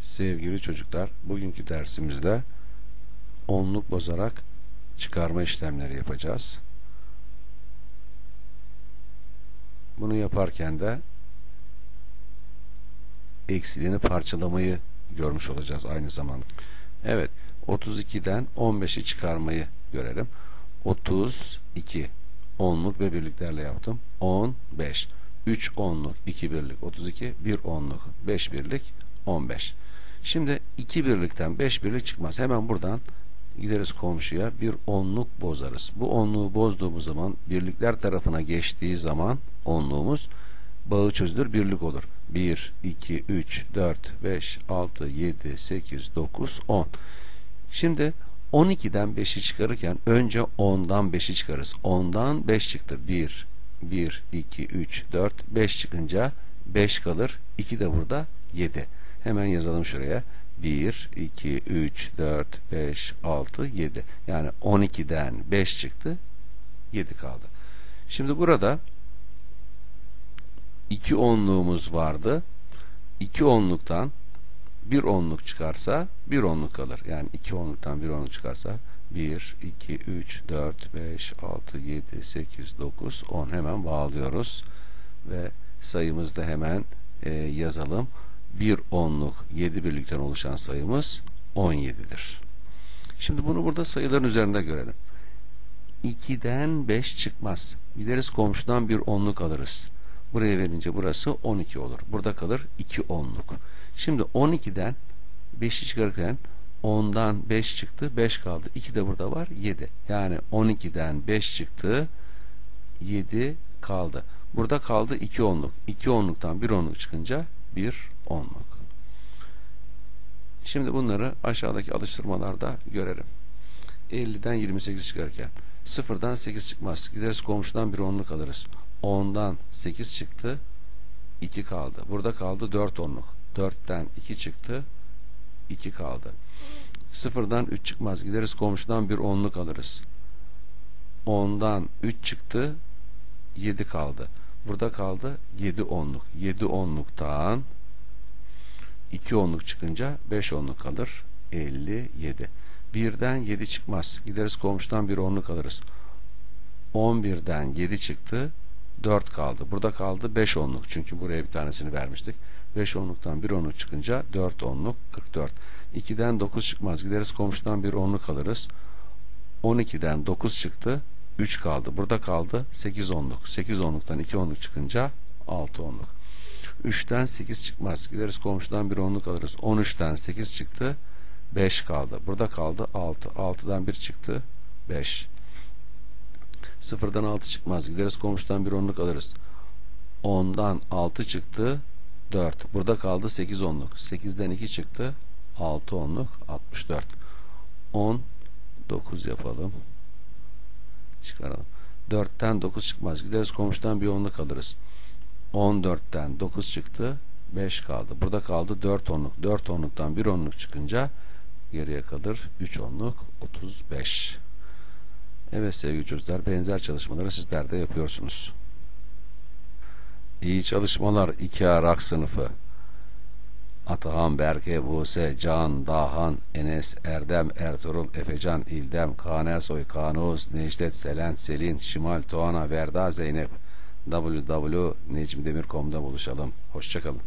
Sevgili çocuklar, bugünkü dersimizde onluk bozarak çıkarma işlemleri yapacağız. Bunu yaparken de eksiliğini parçalamayı görmüş olacağız aynı zamanda. Evet, 32'den 15'i çıkarmayı görelim. 32 onluk ve birliklerle yaptım. 15 3 onluk 2 birlik 32 1 onluk 5 birlik 15 Şimdi 2 birlikten 5 birlik çıkmaz. Hemen buradan gideriz komşuya bir onluk bozarız. Bu onluğu bozduğumuz zaman birlikler tarafına geçtiği zaman onluğumuz bağı çözülür birlik olur. 1, 2, 3, 4, 5, 6, 7, 8, 9, 10. Şimdi 12'den 5'i çıkarırken önce 10'dan 5'i çıkarız. 10'dan 5 çıktı. 1, 1, 2, 3, 4, 5 çıkınca 5 kalır. 2 de burada 7. Hemen yazalım şuraya. 1, 2, 3, 4, 5, 6, 7. Yani 12'den 5 çıktı. 7 kaldı. Şimdi burada 2 onluğumuz vardı. 2 onluktan bir onluk çıkarsa bir onluk kalır. Yani iki onluktan bir onluk çıkarsa 1, 2, 3, 4, 5, 6, 7, 8, 9, 10 hemen bağlıyoruz. Ve sayımızı da hemen e, yazalım. Bir onluk 7 birlikten oluşan sayımız 17'dir. Şimdi bunu burada sayıların üzerinde görelim. 2'den 5 çıkmaz. Gideriz komşudan bir onluk alırız. Buraya verince burası 12 olur. Burada kalır 2 onluk. Şimdi 12'den 5'i çıkarırken 10'dan 5 çıktı 5 kaldı. 2 de burada var 7. Yani 12'den 5 çıktı 7 kaldı. Burada kaldı 2 onluk. 2 onluktan 1 onluk çıkınca 1 onluk. Şimdi bunları aşağıdaki alıştırmalarda görelim. 50'den 28 çıkarken 0'dan 8 çıkmaz. Gideriz komşudan bir onluk alırız. 10'dan 8 çıktı 2 kaldı. Burada kaldı 4 onluk. 4'ten 2 çıktı 2 kaldı. 0'dan 3 çıkmaz. Gideriz komşudan bir onluk alırız. 10'dan 3 çıktı 7 kaldı. Burada kaldı 7 onluk. 7 onluktan 2 onluk çıkınca 5 onluk kalır. 57. 1'den 7 çıkmaz. Gideriz komşudan bir onluk alırız. 11'den 7 çıktı. 4 kaldı. Burada kaldı 5 onluk. Çünkü buraya bir tanesini vermiştik. 5 onluktan 1 onluk çıkınca 4 onluk 44. 2'den 9 çıkmaz. Gideriz komşudan bir onluk alırız. 12'den 9 çıktı. 3 kaldı. Burada kaldı 8 onluk. 8 onluktan 2 onluk çıkınca 6 onluk. 3'ten 8 çıkmaz. Gideriz komşudan bir onluk alırız. 13'ten 8 çıktı. 5 kaldı. Burada kaldı 6. 6'dan 1 çıktı. 5. 0'dan 6 çıkmaz. Gideriz komşudan bir onluk alırız. 10'dan 6 çıktı. 4. Burada kaldı 8 onluk. 8'den 2 çıktı. 6 onluk 64. 10 9 yapalım. Çıkaralım. 4'ten 9 çıkmaz. Gideriz komşudan bir onluk alırız. 14'ten 9 çıktı. 5 kaldı. Burada kaldı 4 onluk. 4 onluktan 1 onluk çıkınca geriye kalır 3 onluk 35. Evet sevgili çocuklar benzer çalışmaları sizler de yapıyorsunuz. İyi çalışmalar 2A rak sınıfı. Atahan, Berke, Buse, Can, Dahan, Enes, Erdem, Ertuğrul, Efecan, İldem, Kaan Ersoy, Kanuz, Necdet, Selen, Selin, Şimal, Tuana, Verda, Zeynep www.necmdemir.com'da buluşalım. Hoşçakalın.